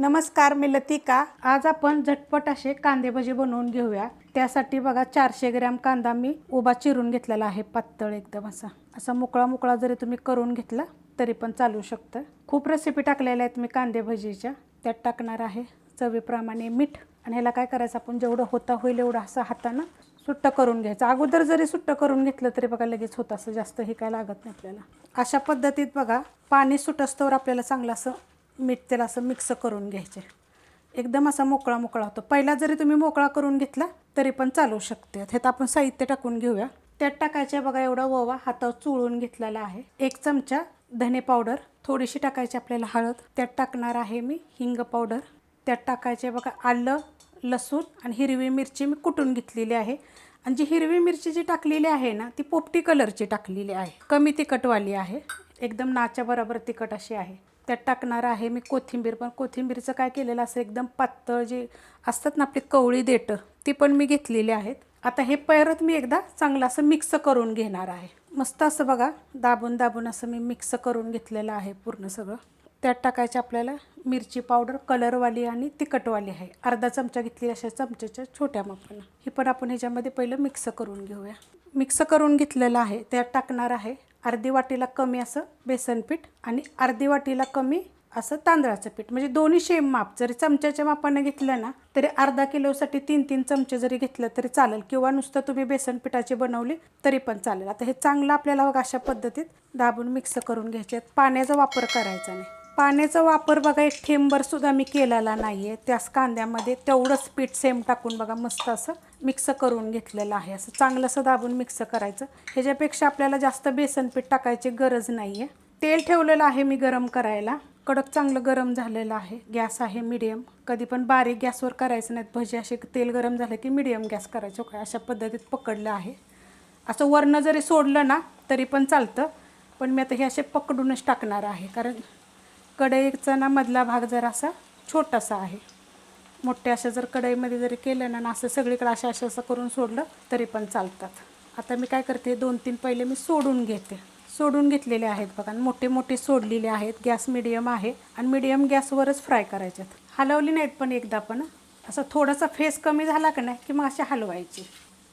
नमस्कार मी लतिका. आज आपण झटपट असे कांदे भजी बनवून घेऊया. त्यासाठी बघा चारशे ग्रॅम कांदा मी उभा चिरून घेतलेला आहे पातळ एकदम असा. असा मोकळा मोकळा जरी तुम्ही करून घेतला तरी पण चालू शकतं. खूप रेसिपी टाकलेल्या आहेत मी कांदे भजीच्या. त्यात टाकणार आहे चवीप्रमाणे मीठ. आणि ह्याला काय करायचं आपण जेवढं होता होईल एवढं असं हातानं सुट्ट करून घ्यायचं. अगोदर जरी सुट्ट करून घेतलं तरी बघा लगेच होत असं जास्त हे काय लागत नाही आपल्याला. अशा पद्धतीत बघा पाणी सुटस्तवर आपल्याला चांगलं असं मीठ त्याला असं मिक्स करून घ्यायचे. एकदम असा मोकळा मोकळा होतो. पहिला जरी तुम्ही मोकळा करून घेतला तरी पण चालू शकते. ह्यात आपण साहित्य टाकून घेऊया. त्यात टाकायचे बघा एवढा ओवा हातावर चुळून घेतलेला आहे. एक चमचा धने पावडर थोडीशी टाकायची आपल्याला हळद. त्यात टाकणार आहे मी हिंग पावडर त्यात टाकायचे बघा आलं लसूण आणि हिरवी मिरची मी कुटून घेतलेली आहे. आणि जी हिरवी मिरची जी टाकलेली आहे ना ती पोपटी कलरची टाकलेली आहे. कमी तिखटवाली आहे. एकदम नाच्या बरोबर तिखट अशी आहे. त्यात टाकणार आहे मी कोथिंबीर. पण कोथिंबीरचं काय केलेलं असं एकदम पातळ जे असतात ना आपली कवळी देठं ती पण मी घेतलेली आहेत. आता हे परत मी एकदा चांगलं असं मिक्स करून घेणार आहे. मस्त असं बघा दाबून दाबून असं मी मिक्स करून घेतलेलं आहे पूर्ण सगळं. त्यात टाकायचे आपल्याला मिरची पावडर कलरवाली आणि तिखटवाली आहे. अर्धा चमचा घेतली अशा चमच्याच्या छोट्या मापानं. ही पण आपण ह्याच्यामध्ये पहिलं मिक्स करून घेऊया. मिक्स करून घेतलेलं आहे. त्यात टाकणार आहे अर्धी वाटीला कमी असं बेसन पीठ आणि अर्धी वाटीला कमी असं तांदळाचं पीठ. म्हणजे दोन्ही शेम माप. जरी चमच्याच्या मापाने घेतलं ना तरी अर्धा किलोसाठी तीन तीन चमचे जरी घेतलं तरी चालेल. किंवा नुसतं तुम्ही बेसन पिठाची बनवली तरी पण चालेल. आता हे चांगलं आपल्याला बघा अशा पद्धतीत दाबून मिक्स करून घ्यायचे पाण्याचा वापर करायचा नाही. पाण्याचा वापर बघा एक थेंबर सुद्धा मी केलेला नाही आहे त्याच कांद्यामध्ये तेवढंच पीठ सेम टाकून बघा मस्त असं मिक्स करून घेतलेलं आहे. असं चांगलं असं दाबून मिक्स करायचं. ह्याच्यापेक्षा आपल्याला जास्त बेसन पीठ टाकायची गरज नाही आहे तेल ठेवलेलं आहे मी गरम करायला. कडक चांगलं गरम झालेलं आहे. गॅस आहे मिडियम. कधी पण बारीक गॅसवर करायचं नाहीत. भजी असे तेल गरम झालं की मिडियम गॅस करायचं. काय अशा पद्धतीत पकडलं आहे. असं वरनं जरी सोडलं ना तरी पण चालतं. पण मी आता हे असे पकडूनच टाकणार आहे. कारण कढईचा ना मधला भाग जरा असा छोटासा आहे. मोठ्या अशा जर कढईमध्ये जरी केलं ना असं सगळीकडे अशा अशा असं करून सोडलं तरी पण चालतात. आता मी काय करते दोन तीन पहिले मी सोडून घेते. सोडून घेतलेले आहेत बघा मोठे मोठे सोडलेले आहेत. गॅस मिडियम आहे आणि मिडियम गॅसवरच फ्राय करायचे हलवली नाहीत पण एकदा पण असं थोडासा फेस कमी झाला का नाही की मग असे हलवायचे.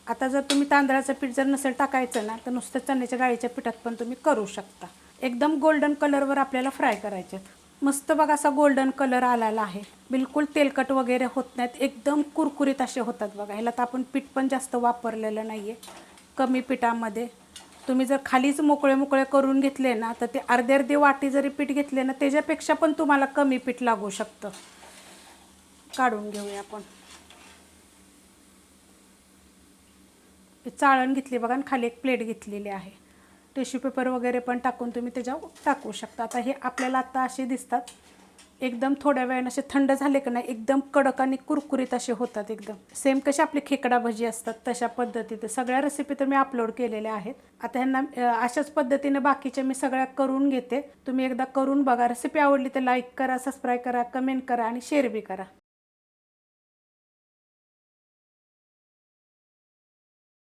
आता जर तुम्ही तांदळाचं पीठ जर नसेल टाकायचं ना तर नुसतं चण्याच्या डाळीच्या पिठात पण तुम्ही करू शकता. एकदम गोल्डन कलरवर आपल्याला फ्राय करायचे मस्त बघा असा गोल्डन कलर आलेला आहे. बिलकुल तेलकट वगैरे होत नाहीत. एकदम कुरकुरीत असे होतात बघा. ह्याला तर आपण पीठ पण जास्त वापरलेलं नाही आहे कमी पिठामध्ये. तुम्ही जर खालीच मोकळे मोकळे करून घेतले ना तर ते अर्धे अर्धे वाटी जरी पीठ घेतले ना त्याच्यापेक्षा पण तुम्हाला कमी पीठ लागू शकतं. काढून घेऊया आपण. चाळण घेतली बघा आणि खाली एक प्लेट घेतलेली आहे. टिश्यू पेपर वगैरे पण टाकून तुम्ही त्याच्यावर टाकू शकता. आता हे आपल्याला आता असे दिसतात. एकदम थोड्या वेळानं असे थंड झाले का नाही एकदम कडक आणि कुरकुरीत असे होतात एकदम. सेम कसे आपली खेकडा भजी असतात तशा पद्धतीत. सगळ्या रेसिपी तर मी अपलोड केलेल्या आहेत. आता ह्यांना अशाच पद्धतीने बाकीच्या मी सगळ्या करून घेते. तुम्ही एकदा करून बघा. रेसिपी आवडली तर लाईक करा सबस्क्राईब करा कमेंट करा आणि शेअर बी करा.